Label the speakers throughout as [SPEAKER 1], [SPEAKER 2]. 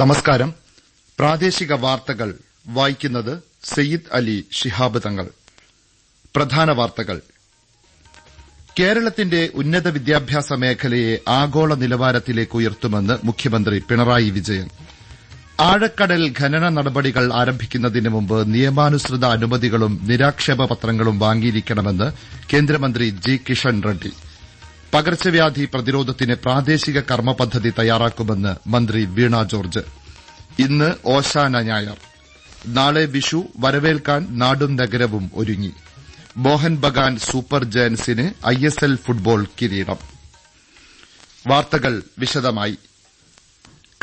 [SPEAKER 1] നമസ്കാരം പ്രാദേശിക വാർത്തകൾ വായിക്കുന്നത് സയ്യിദ് അലി ഷിഹാബ് തങ്ങൾ പ്രധാന വാർത്തകൾ കേരളത്തിന്റെ ഉന്നത വിദ്യാഭ്യാസ മേഖലയെ ആഗോള നിലവാരത്തിലേക്ക് ഉയർത്തുമെന്ന് മുഖ്യമന്ത്രി പിണറായി വിജയൻ ആഴക്കടൽ ഖനന നടപടികൾ ആരംഭിക്കുന്നതിന് മുമ്പ് നിയമാനുസൃത അനുമതികളും നിരാക്ഷേപ പത്രങ്ങളും വാങ്ങിയിരിക്കണമെന്ന് കേന്ദ്രമന്ത്രി ജി കിഷൻ റെഡ്ഡി പകർച്ചവ്യാധി പ്രതിരോധത്തിന് പ്രാദേശിക കർമ്മ പദ്ധതി തയ്യാറാക്കുമെന്ന് മന്ത്രി വീണ ജോർജ് ഇന്ന് ഓശാന ഞായർ നാളെ വിഷു വരവേൽക്കാൻ നാടും നഗരവും ഒരുങ്ങി മോഹൻ ബഗാൻ സൂപ്പർ ജയൻസിന് ഐഎസ്എൽ ഫുട്ബോൾ കിരീടം വാർത്തകൾ വിശദമായി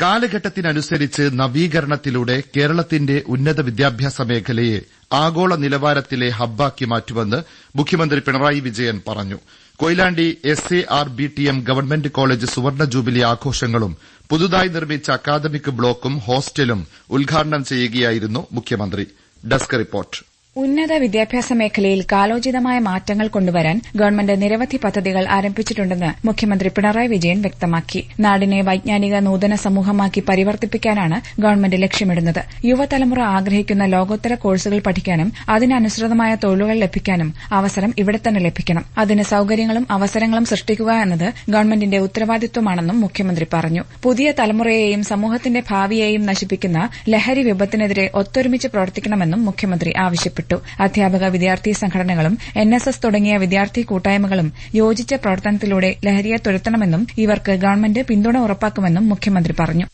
[SPEAKER 1] കാലഘട്ടത്തിനനുസരിച്ച് നവീകരണത്തിലൂടെ കേരളത്തിന്റെ ഉന്നത വിദ്യാഭ്യാസ മേഖലയെ ആഗോള നിലവാരത്തിലെ ഹബ്ബാക്കി മാറ്റുമെന്ന് മുഖ്യമന്ത്രി പിണറായി വിജയൻ പറഞ്ഞു Koyilandy S A R B T M government college സുവർണ ജൂബിലി ആഘോഷങ്ങളും പുതുതായി നിർമ്മിച്ച അക്കാദമിക് ബ്ലോക്കും ഹോസ്റ്റലും ഉദ്ഘാടനം ചെയ്യുകയായിരുന്നു മുഖ്യമന്ത്രി ഡെസ്ക് റിപ്പോർട്ട്
[SPEAKER 2] ഉന്നത വിദ്യാഭ്യാസ മേഖലയിൽ കാലോചിതമായ മാറ്റങ്ങൾ കൊണ്ടുവരാൻ ഗവൺമെന്റ് നിരവധി പദ്ധതികൾ ആരംഭിച്ചിട്ടുണ്ടെന്ന് മുഖ്യമന്ത്രി പിണറായി വിജയൻ വ്യക്തമാക്കി നാടിനെ വൈജ്ഞാനിക നൂതന സമൂഹമാക്കി പരിവർത്തിപ്പിക്കാനാണ് ഗവൺമെന്റ് ലക്ഷ്യമിടുന്നത് യുവതലമുറ ആഗ്രഹിക്കുന്ന ലോകോത്തര കോഴ്സുകൾ പഠിക്കാനും അതിനനുസൃതമായ തൊഴിലുകൾ ലഭിക്കാനും അവസരം ഇവിടെ തന്നെ ലഭിക്കണം അതിന് സൌകര്യങ്ങളും അവസരങ്ങളും സൃഷ്ടിക്കുക എന്നത് ഗവൺമെന്റിന്റെ ഉത്തരവാദിത്വമാണെന്നും മുഖ്യമന്ത്രി പറഞ്ഞു പുതിയ തലമുറയെയും സമൂഹത്തിന്റെ ഭാവിയെയും നശിപ്പിക്കുന്ന ലഹരി വിപത്തിനെതിരെ ഒത്തൊരുമിച്ച് പ്രവർത്തിക്കണമെന്നും മുഖ്യമന്ത്രി ആവശ്യപ്പെട്ടു ആവശ്യപ്പെട്ടു അധ്യാപക വിദ്യാർത്ഥി സംഘടനകളും എൻ എസ് എസ് തുടങ്ങിയ വിദ്യാർത്ഥി കൂട്ടായ്മകളും യോജിച്ച പ്രവർത്തനത്തിലൂടെ ലഹരിയെ തുരത്തണമെന്നും ഇവർക്ക് ഗവൺമെന്റ് പിന്തുണ ഉറപ്പാക്കുമെന്നും മുഖ്യമന്ത്രി പറഞ്ഞു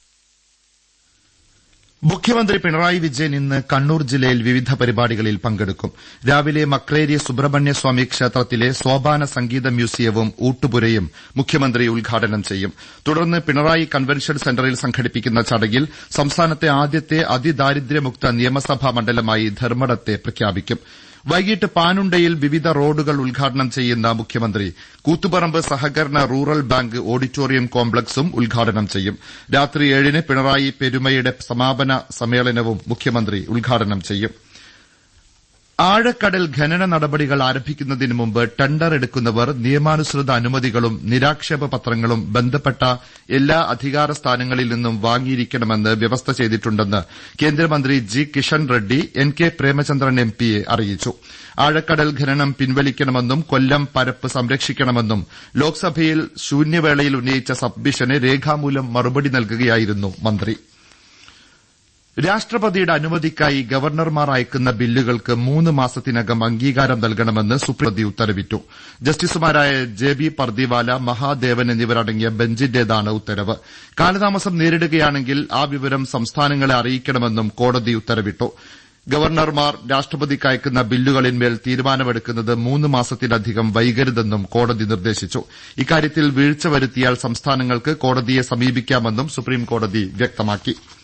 [SPEAKER 1] മുഖ്യമന്ത്രി പിണറായി വിജയൻ ഇന്ന് കണ്ണൂർ ജില്ലയിൽ വിവിധ പരിപാടികളിൽ പങ്കെടുക്കും രാവിലെ മക്രേരി സുബ്രഹ്മണ്യസ്വാമി ക്ഷേത്രത്തിലെ സോപാന സംഗീത മ്യൂസിയവും ഊട്ടുപുരയും മുഖ്യമന്ത്രി ഉദ്ഘാടനം ചെയ്യും തുടർന്ന് പിണറായി കൺവെൻഷൻ സെന്ററിൽ സംഘടിപ്പിക്കുന്ന ചടങ്ങിൽ സംസ്ഥാനത്തെ ആദ്യത്തെ അതിദാരിദ്ര്യമുക്ത നിയമസഭാ മണ്ഡലമായി ധർമ്മടത്തെ പ്രഖ്യാപിക്കും വൈകിട്ട് പാനുണ്ടയിൽ വിവിധ റോഡുകൾ ഉദ്ഘാടനം ചെയ്യുന്ന മുഖ്യമന്ത്രി കൂത്തുപറമ്പ് സഹകരണ റൂറൽ ബാങ്ക് ഓഡിറ്റോറിയം കോംപ്ലക്സും ഉദ്ഘാടനം ചെയ്യും രാത്രി ഏഴിന് പിണറായി പെരുമയുടെ സമാപന സമ്മേളനവും മുഖ്യമന്ത്രി ഉദ്ഘാടനം ചെയ്യും ആഴക്കടൽ ഖനന നടപടികൾ ആരംഭിക്കുന്നതിന് മുമ്പ് ടെണ്ടർ എടുക്കുന്നവർ നിയമാനുസൃത അനുമതികളും നിരാക്ഷേപ പത്രങ്ങളും ബന്ധപ്പെട്ട എല്ലാ അധികാര സ്ഥാനങ്ങളിൽ നിന്നും വാങ്ങിയിരിക്കണമെന്ന് വ്യവസ്ഥ ചെയ്തിട്ടുണ്ടെന്ന് കേന്ദ്രമന്ത്രി G Kishan Reddy N K Premachandran M പിയെ അറിയിച്ചു ആഴക്കടൽ ഖനനം പിൻവലിക്കണമെന്നും കൊല്ലം പരപ്പ് സംരക്ഷിക്കണമെന്നും ലോക്സഭയിൽ ശൂന്യവേളയിൽ ഉന്നയിച്ച സബ്മിഷന് രേഖാമൂലം മറുപടി നൽകുകയായിരുന്നു മന്ത്രി രാഷ്ട്രപതിയുടെ അനുമതിക്കായി ഗവർണർമാർ അയക്കുന്ന ബില്ലുകൾക്ക് മൂന്ന് മാസത്തിനകം അംഗീകാരം നൽകണമെന്ന് സുപ്രീംകോടതി ഉത്തരവിട്ടു ജസ്റ്റിസുമാരായ ജെ ബി പർദിവാല മഹാദേവൻ എന്നിവരടങ്ങിയ ബെഞ്ചിന്റേതാണ് ഉത്തരവ് കാലതാമസം നേരിടുകയാണെങ്കിൽ ആ വിവരം സംസ്ഥാനങ്ങളെ അറിയിക്കണമെന്നും കോടതി ഉത്തരവിട്ടു ഗവർണർമാർ രാഷ്ട്രപതിക്ക് അയക്കുന്ന ബില്ലുകളിന്മേൽ തീരുമാനമെടുക്കുന്നത് മൂന്ന് മാസത്തിലധികം വൈകരുതെന്നും കോടതി നിർദ്ദേശിച്ചു ഇക്കാര്യത്തിൽ വീഴ്ച വരുത്തിയാൽ സംസ്ഥാനങ്ങൾക്ക് കോടതിയെ സമീപിക്കാമെന്നും സുപ്രീംകോടതി വ്യക്തമാക്കിയിരുന്നു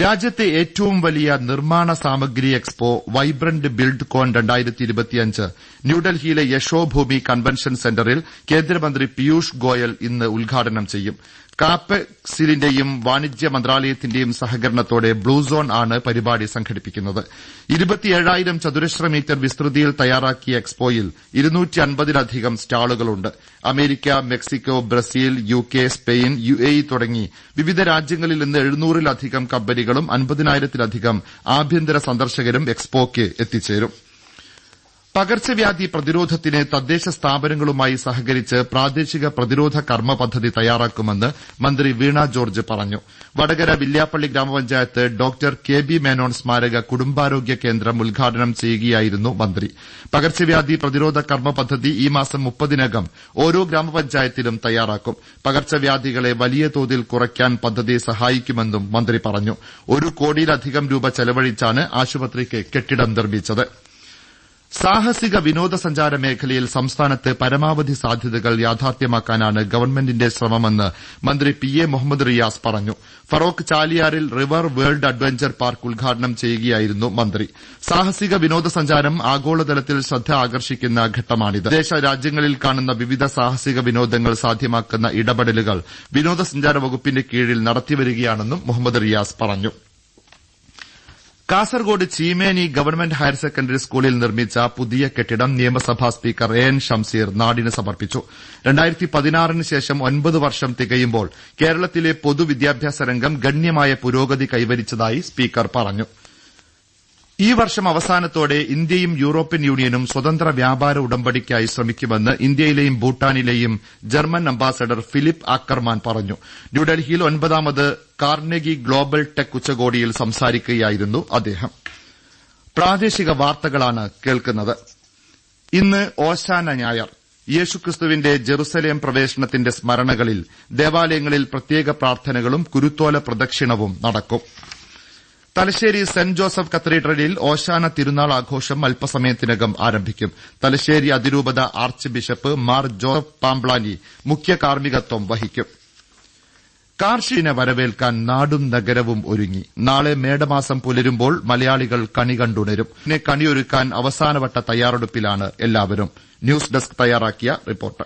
[SPEAKER 1] രാജ്യത്തെ ഏറ്റവും വലിയ നിർമ്മാണ സാമഗ്രി എക്സ്പോ വൈബ്രന്റ് ബിൽഡ് കോൺ ന്യൂഡൽഹിയിലെ യശോഭൂമി കൺവെൻഷൻ സെന്ററിൽ കേന്ദ്രമന്ത്രി പീയൂഷ് ഗോയൽ ഇന്ന് ഉദ്ഘാടനം ചെയ്യും കാപ്പക്സിലിന്റെയും വാണിജ്യ മന്ത്രാലയത്തിന്റെയും സഹകരണത്തോടെ ബ്ലൂ സോൺ ആണ് പരിപാടി സംഘടിപ്പിക്കുന്നത് ഇരുപത്തിയേഴായിരം ചതുരശ്ര മീറ്റർ വിസ്തൃതിയിൽ തയ്യാറാക്കിയ എക്സ്പോയിൽ ഇരുന്നൂറ്റി അൻപതിലധികം സ്റ്റാളുകളുണ്ട് America Mexico Brazil U K Spain U A തുടങ്ങി വിവിധ രാജ്യങ്ങളിൽ നിന്ന് എഴുന്നൂറിലധികം കമ്പനികളും അൻപതിനായിരത്തിലധികം ആഭ്യന്തര സന്ദർശകരും എക്സ്പോയ്ക്ക് എത്തിച്ചേരും പകർച്ചവ്യാധി പ്രതിരോധത്തിന് തദ്ദേശ സ്ഥാപനങ്ങളുമായി സഹകരിച്ച് പ്രാദേശിക പ്രതിരോധ കർമ്മ പദ്ധതി തയ്യാറാക്കുമെന്ന് മന്ത്രി വീണ ജോർജ് പറഞ്ഞു വടകര വില്യാപ്പള്ളി ഗ്രാമപഞ്ചായത്ത് ഡോക്ടർ കെ ബി മേനോൺ സ്മാരക കുടുംബാരോഗ്യ കേന്ദ്രം ഉദ്ഘാടനം ചെയ്യുകയായിരുന്നു മന്ത്രി പകർച്ചവ്യാധി പ്രതിരോധ കർമ്മ പദ്ധതി ഈ മാസം മുപ്പതിനകം ഓരോ ഗ്രാമപഞ്ചായത്തിലും തയ്യാറാക്കും പകർച്ചവ്യാധികളെ വലിയ തോതിൽ കുറയ്ക്കാൻ പദ്ധതി സഹായിക്കുമെന്നും മന്ത്രി പറഞ്ഞു ഒരു കോടിയിലധികം രൂപ ചെലവഴിച്ചാണ് ആശുപത്രിക്ക് കെട്ടിടം നിർമ്മിച്ചത് സാഹസിക വിനോദസഞ്ചാര മേഖലയിൽ സംസ്ഥാനത്ത് പരമാവധി സാധ്യതകൾ യാഥാർത്ഥ്യമാക്കാനാണ് ഗവൺമെന്റിന്റെ ശ്രമമെന്ന് മന്ത്രി പി എ മുഹമ്മദ് റിയാസ് പറഞ്ഞു ഫറോക്ക് ചാലിയാറിൽ റിവർ വേൾഡ് അഡ്വഞ്ചർ പാർക്ക് ഉദ്ഘാടനം ചെയ്യുകയായിരുന്നു മന്ത്രി സാഹസിക വിനോദസഞ്ചാരം ആഗോളതലത്തിൽ ശ്രദ്ധ ആകർഷിക്കുന്ന ഘട്ടമാണിത് വിദേശ രാജ്യങ്ങളിൽ കാണുന്ന വിവിധ സാഹസിക വിനോദങ്ങൾ സാധ്യമാക്കുന്ന ഇടപെടലുകൾ വിനോദസഞ്ചാര വകുപ്പിന്റെ കീഴിൽ നടത്തിവരികയാണെന്നും മുഹമ്മദ് റിയാസ് പറഞ്ഞു Kasaragod Cheemeni government higher secondary സ്കൂളിൽ നിർമ്മിച്ച പുതിയ കെട്ടിടം നിയമസഭാ സ്പീക്കർ എ എൻ ഷംസീർ നാടിന് സമർപ്പിച്ചു രണ്ടായിരത്തി പതിനാറിന് ശേഷം ഒൻപത് വർഷം തികയുമ്പോൾ കേരളത്തിലെ പൊതുവിദ്യാഭ്യാസ രംഗം ഗണ്യമായ പുരോഗതി കൈവരിച്ചതായി സ്പീക്കർ പറഞ്ഞു ഈ വർഷം അവസാനത്തോടെ ഇന്ത്യയും യൂറോപ്യൻ യൂണിയനും സ്വതന്ത്ര വ്യാപാര ഉടമ്പടിക്കായി ശ്രമിക്കുമെന്ന് ഇന്ത്യയിലെയും ഭൂട്ടാനിലെയും ജർമ്മൻ അംബാസഡർ ഫിലിപ്പ് ആക്കർമാൻ പറഞ്ഞു ന്യൂഡൽഹിയിൽ ഒൻപതാമത് കാർനെഗി ഗ്ലോബൽ ടെക് ഉച്ചകോടിയിൽ സംസാരിക്കുകയായിരുന്നു അദ്ദേഹം പ്രാദേശിക വാർത്തകളാണ് കേൾക്കുന്നത് ഇന്ന് ഓശാന ഞായർ യേശുക്രിസ്തുവിന്റെ ജെറുസലേം പ്രവേശനത്തിന്റെ സ്മരണകളിൽ ദേവാലയങ്ങളിൽ പ്രത്യേക പ്രാർത്ഥനകളും കുരുത്തോല പ്രദക്ഷിണവും നടക്കും തലശ്ശേരി സെന്റ് ജോസഫ് കത്തീഡ്രലിൽ ഓശാന തിരുനാൾ ആഘോഷം അല്പസമയത്തിനകം ആരംഭിക്കും തലശ്ശേരി അതിരൂപത ആർച്ച് ബിഷപ്പ് മാർ ജോസഫ് പാംബ്ലാനി മുഖ്യ കാർമ്മികത്വം വഹിക്കും കാർഷികനെ വരവേൽക്കാൻ നാടും നഗരവും ഒരുങ്ങി നാളെ മേടമാസം പുലരുമ്പോൾ മലയാളികൾ കണി കണ്ടുണരും പിന്നെ കണിയൊരുക്കാൻ അവസാനവട്ട തയ്യാറെടുപ്പിലാണ് എല്ലാവരും ന്യൂസ് ഡെസ്ക് തയ്യാറാക്കിയ റിപ്പോർട്ട്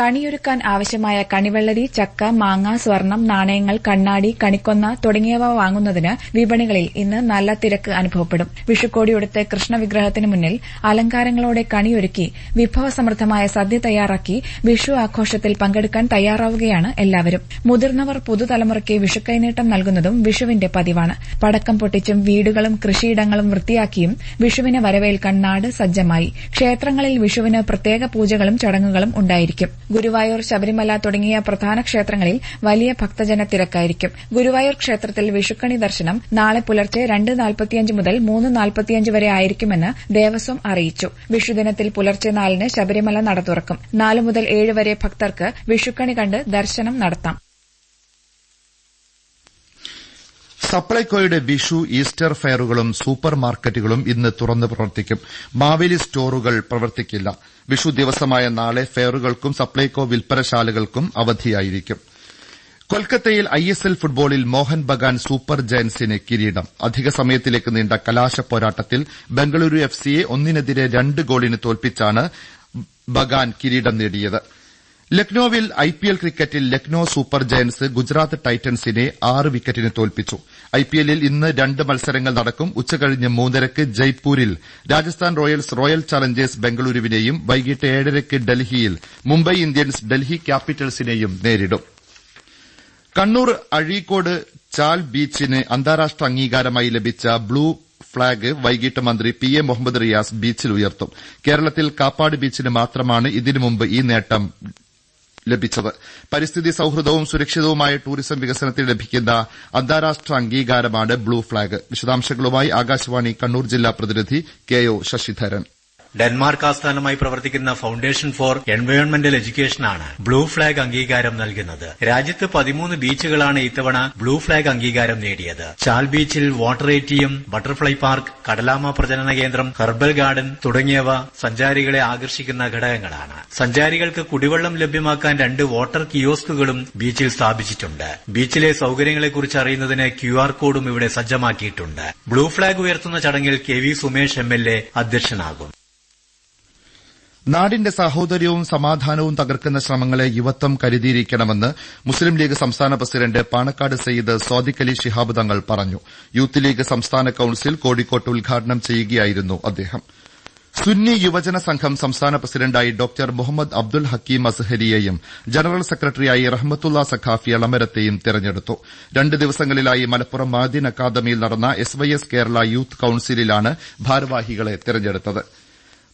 [SPEAKER 2] കണിയൊരുക്കാൻ ആവശ്യമായ കണിവെള്ളരി ചക്ക മാങ്ങ സ്വർണം നാണയങ്ങൾ കണ്ണാടി കണിക്കൊന്ന തുടങ്ങിയവ വാങ്ങുന്നതിന് വിപണികളിൽ ഇന്ന് നല്ല തിരക്ക് അനുഭവപ്പെടും വിഷുക്കോടിയെടുത്ത് കൃഷ്ണവിഗ്രഹത്തിന് മുന്നിൽ അലങ്കാരങ്ങളോടെ കണിയൊരുക്കി വിഭവസമൃദ്ധമായ സദ്യ തയ്യാറാക്കി വിഷു ആഘോഷത്തിൽ പങ്കെടുക്കാൻ തയ്യാറാവുകയാണ് എല്ലാവരും മുതിർന്നവർ പുതുതലമുറയ്ക്ക് വിഷുക്കൈനീട്ടം നൽകുന്നതും വിഷുവിന്റെ പതിവാണ് പടക്കം പൊട്ടിച്ചും വീടുകളും കൃഷിയിടങ്ങളും വൃത്തിയാക്കിയും വിഷുവിനെ വരവേൽക്കാൻ നാട് സജ്ജമായി ക്ഷേത്രങ്ങളിൽ വിഷുവിന് പ്രത്യേക പൂജകളും ചടങ്ങുകളും ഉണ്ടായിരിക്കും ഗുരുവായൂർ ശബരിമല തുടങ്ങിയ പ്രധാന ക്ഷേത്രങ്ങളിൽ വലിയ ഭക്തജന തിരക്കായിരിക്കും ഗുരുവായൂർ ക്ഷേത്രത്തിൽ വിഷുക്കണി ദർശനം നാളെ പുലർച്ചെ രണ്ട് നാൽപ്പത്തിയഞ്ച് മുതൽ മൂന്ന് നാൽപ്പത്തിയഞ്ച് വരെ ആയിരിക്കുമെന്ന് ദേവസ്വം അറിയിച്ചു വിഷുദിനത്തിൽ പുലർച്ചെ നാലിന് ശബരിമല നട തുറക്കും നാല് മുതൽ ഏഴ് വരെ ഭക്തർക്ക് വിഷുക്കണി കണ്ട് ദർശനം നടത്താം
[SPEAKER 1] സപ്ലൈകോയുടെ വിഷു ഈസ്റ്റർ ഫെയറുകളും സൂപ്പർ മാർക്കറ്റുകളും ഇന്ന് തുറന്ന് പ്രവർത്തിക്കും മാവേലി സ്റ്റോറുകൾ പ്രവർത്തിക്കില്ല വിഷു ദിവസമായ നാളെ ഫെയറുകൾക്കും സപ്ലൈകോ വിൽപ്പനശാലകൾക്കും അവധിയായിരിക്കും കൊൽക്കത്തയിൽ ഐ എസ് എൽ ഫുട്ബോളിൽ മോഹൻ ബഗാൻ സൂപ്പർ ജയൻസിന് കിരീടം അധിക സമയത്തിലേക്ക് നീണ്ട കലാശ പോരാട്ടത്തിൽ ബംഗളൂരു എഫ് സിയെ ഒന്നിനെതിരെ രണ്ട് ഗോളിന് തോൽപ്പിച്ചാണ് ബഗാൻ കിരീടം നേടിയത് ലക്നോവിൽ ഐപിഎൽ ക്രിക്കറ്റിൽ ലക്നോ സൂപ്പർ ജയന്റ്സ് ഗുജറാത്ത് ടൈറ്റൻസിനെ ആറ് വിക്കറ്റിന് തോൽപ്പിച്ചു ഐപിഎല്ലിൽ ഇന്ന് രണ്ട് മത്സരങ്ങൾ നടക്കും ഉച്ചകഴിഞ്ഞ് മൂന്നരയ്ക്ക് ജയ്പൂരിൽ രാജസ്ഥാൻ റോയൽസ് റോയൽ ചലഞ്ചേഴ്സ് ബംഗളൂരുവിനെയും വൈകിട്ട് ഏഴരയ്ക്ക് ഡൽഹിയിൽ മുംബൈ ഇന്ത്യൻസ് ഡൽഹി ക്യാപിറ്റൽസിനെയും നേരിടും കണ്ണൂർ അഴീക്കോട് ചാൽ ബീച്ചിന് അന്താരാഷ്ട്ര അംഗീകാരമായി ലഭിച്ച ബ്ലൂ ഫ്ളാഗ് വൈകിട്ട് മന്ത്രി പി എ മുഹമ്മദ് റിയാസ് ബീച്ചിൽ ഉയർത്തും കേരളത്തിൽ കാപ്പാട് ബീച്ചിന് മാത്രമാണ് ഇതിനു മുമ്പ് ഈ നേട്ടം ലഭിച്ചത് പരിസ്ഥിതി സൌഹൃദവും സുരക്ഷിതവുമായ ടൂറിസം വികസനത്തിൽ ലഭിക്കുന്ന അന്താരാഷ്ട്ര അംഗീകാരമാണ് ബ്ലൂ ഫ്ളാഗ് വിശദാംശങ്ങളുമായി ആകാശവാണി കണ്ണൂർ ജില്ലാ പ്രതിനിധി കെ ഒ ശശിധരൻ
[SPEAKER 3] ഡെൻമാർക്ക് ആസ്ഥാനമായി പ്രവർത്തിക്കുന്ന ഫൌണ്ടേഷൻ ഫോർ എൻവയോൺമെന്റൽ എഡ്യൂക്കേഷനാണ് ബ്ലൂ ഫ്ളാഗ് അംഗീകാരം നൽകുന്നത് രാജ്യത്ത് പതിമൂന്ന് ബീച്ചുകളാണ് ഇത്തവണ ബ്ലൂ ഫ്ളാഗ് അംഗീകാരം നേടിയത് ചാൽ ബീച്ചിൽ water A T M butterfly park കടലാമ പ്രജനന കേന്ദ്രം ഹെർബൽ ഗാർഡൻ തുടങ്ങിയവ സഞ്ചാരികളെ ആകർഷിക്കുന്ന ഘടകങ്ങളാണ് സഞ്ചാരികൾക്ക് കുടിവെള്ളം ലഭ്യമാക്കാൻ രണ്ട് വാട്ടർ കിയോസ്കുകളും ബീച്ചിൽ സ്ഥാപിച്ചിട്ടുണ്ട് ബീച്ചിലെ സൌകര്യങ്ങളെക്കുറിച്ച് അറിയുന്നതിന് ക്യു ആർ കോഡും ഇവിടെ സജ്ജമാക്കിയിട്ടുണ്ട് ബ്ലൂ ഫ്ളാഗ് ഉയർത്തുന്ന ചടങ്ങിൽ K V Sumesh M L A അധ്യക്ഷനാകും
[SPEAKER 1] നാടിന്റെ സാഹോദര്യവും സമാധാനവും തകർക്കുന്ന ശ്രമങ്ങളെ യുവത്വം കരുതിയിരിക്കണമെന്ന് മുസ്ലിം ലീഗ് സംസ്ഥാന പ്രസിഡന്റ് പാണക്കാട് സയ്യിദ് സ്വാദിഖ് അലി ശിഹാബ് തങ്ങൾ പറഞ്ഞു യൂത്ത് ലീഗ് സംസ്ഥാന കൌൺസിൽ കോഴിക്കോട്ട് ഉദ്ഘാടനം ചെയ്യുകയായിരുന്നു അദ്ദേഹം സുന്നി യുവജന സംഘം സംസ്ഥാന പ്രസിഡന്റായി ഡോക്ടർ മുഹമ്മദ് അബ്ദുൽ ഹക്കീം അസ്ഹരിയെയും ജനറൽ സെക്രട്ടറിയായി റഹ്മത്തുള്ള സഖാഫി അളമരത്തെയും തെരഞ്ഞെടുത്തു രണ്ട് ദിവസങ്ങളിലായി മലപ്പുറം മാദിൻ അക്കാദമിയിൽ നടന്ന S Y S Kerala youth കൌൺസിലിലാണ് ഭാരവാഹികളെ തെരഞ്ഞെടുത്തത്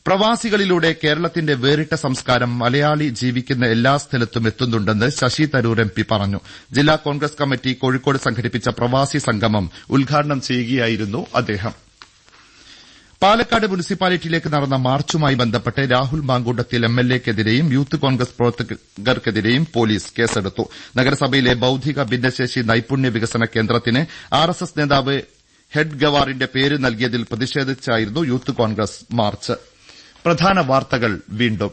[SPEAKER 1] പ്രവാസികളിലൂടെ കേരളത്തിന്റെ വേറിട്ട സംസ്കാരം മലയാളി ജീവിക്കുന്ന എല്ലാ സ്ഥലത്തും എത്തുന്നുണ്ടെന്ന് ശശി തരൂർ എം പി പറഞ്ഞു ജില്ലാ കോൺഗ്രസ് കമ്മിറ്റി കോഴിക്കോട് സംഘടിപ്പിച്ച പ്രവാസി സംഗമം ഉദ്ഘാടനം ചെയ്യുകയായിരുന്നു അദ്ദേഹം പാലക്കാട് മുനിസിപ്പാലിറ്റിയിലേക്ക് നടന്ന മാർച്ചുമായി ബന്ധപ്പെട്ട് രാഹുൽ മാങ്കൂട്ടത്തിൽ എം എൽ എക്കെതിരെയും യൂത്ത് കോൺഗ്രസ് പ്രവർത്തകർക്കെതിരെയും പോലീസ് കേസെടുത്തു നഗരസഭയിലെ ബൌദ്ധിക ഭിന്നശേഷി നൈപുണ്യ വികസന കേന്ദ്രത്തിന് ആർ എസ് എസ് നേതാവ് ഹെഡ് ഗവാറിന്റെ പേര് നൽകിയതിൽ പ്രതിഷേധിച്ചായിരുന്നു യൂത്ത് കോൺഗ്രസ് മാർച്ച് പ്രധാന വാർത്തകൾ വീണ്ടും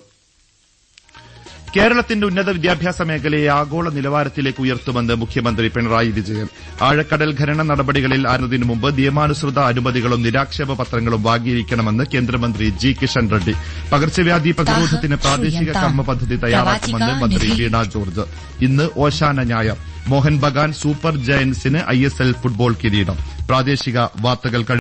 [SPEAKER 1] കേരളത്തിന്റെ ഉന്നത വിദ്യാഭ്യാസ മേഖലയെ ആഗോള നിലവാരത്തിലേക്ക് ഉയർത്തുമെന്ന് മുഖ്യമന്ത്രി പിണറായി വിജയൻ ആഴക്കടൽ ഖനന നടപടികളിൽ ആരുന്നതിനു മുമ്പ് നിയമാനുസൃത അനുമതികളും നിരാക്ഷേപ പത്രങ്ങളും വാങ്ങിയിരിക്കണമെന്ന് കേന്ദ്രമന്ത്രി ജി കിഷൻ റെഡ്ഡി പകർച്ചവ്യാധി പ്രതിരോധത്തിന് പ്രാദേശിക പദ്ധതി തയ്യാറാക്കുമെന്ന് മന്ത്രി വീണ ജോർജ് ഇന്ന് ഓശാന ഞായർ മോഹൻ ബഗാൻ സൂപ്പർ ജയൻസിന് ഐഎസ്എൽ ഫുട്ബോൾ കിരീടം പ്രാദേശിക വാർത്തകൾ